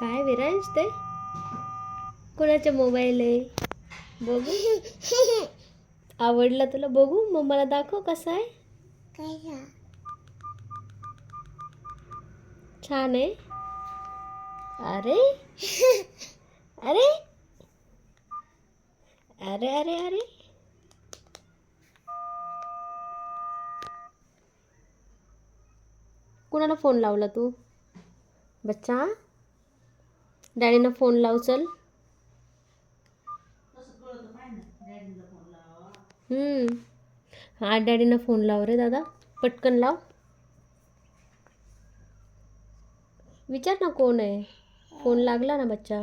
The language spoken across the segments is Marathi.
काय विरांश ते? कोणाचा मोबाईल आहे? बघू. आवडला तुला बघू? मग मला दाखव कसा आहे. छान आहे. अरे. अरे. अरे अरे अरे. कुणाला फोन लावला तू? बच्चा? डॅडीनं फोन लाव चल. हम्म. हा डॅडीनं फोन लाव रे दादा. पटकन लाव. विचार ना कोण आहे. फोन लागला ना बच्चा.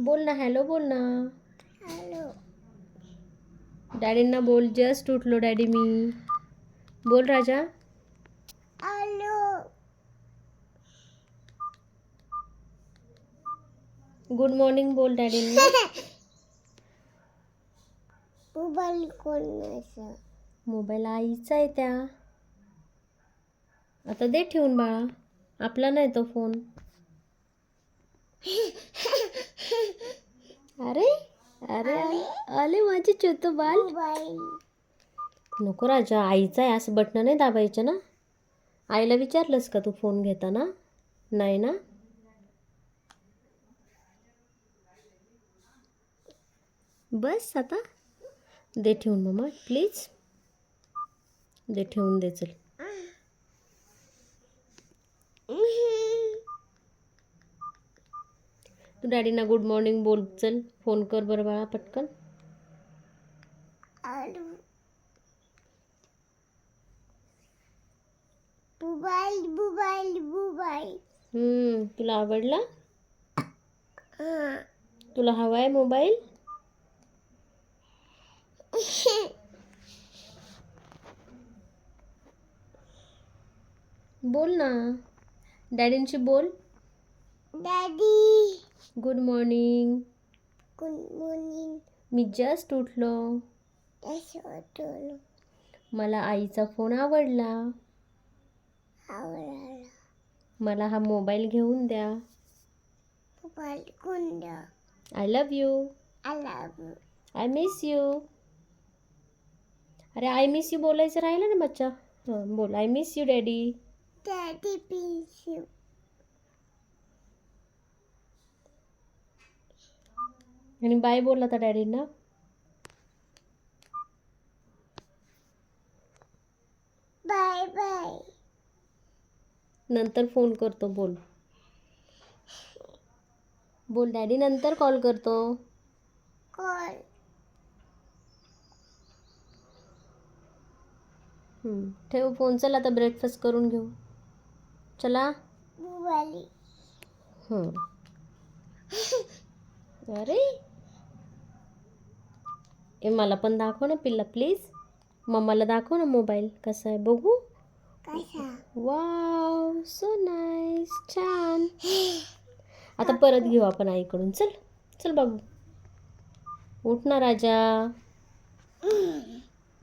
बोल ना हॅलो बोल ना. डॅडींना बोल जस्ट उठलो डॅडी मी. बोल राजा. गुड मॉर्निंग बोल डॅडींना. मोबाईल कोणाचा मोबाईल आईचा आहे त्या. आता दे ठेवून बाळा. आपला नाही तो फोन. अरे अरे अरे? आले माझे चोतो बाल. मोबाईल नको राजा आईचा आहे असं बटणं नाही दाबायचं ना? आईला विचारलंस का तू फोन घेताना? नाही ना? बस आता. दे ठेवून मम्मा प्लीज दे ठेवून दे चल. तू डॅडीना गुड मॉर्निंग बोल चल फोन कर बरं बाळा पटकन. हम्म, तुला आवडला? तुला हवा आहे मोबाईल? बोल ना. डॅडींशी बोल. Daddy. Good morning good morning मी जस्ट उठलो. मला आईचा फोन आवडला. आवडला. मला हा मोबाईल घेऊन द्या. मोबाईल कुंड आय लव यू आला आय मिस यू अरे आय मिस यू बोलायचं राहिलं ना बच्चा? हां बोल. I miss you daddy daddy pencil आणि बाय बोल आता डॅडींना. Bye bye. नंतर फोन करतो बोल. बोल डॅडी नंतर कॉल करतो. कॉल. हम्म, ठेव फोन चल आता ब्रेकफास्ट करून घेऊ. चला. हं. अरे. ए मला पण दाखव ना पिल्ला प्लीज मम्माला दाखव ना मोबाईल कसा आहे बघू. कसा? वाव सो नाईस छान. आता परत घेऊ आपण आईकडून. चल चल बाबू. उठ ना राजा.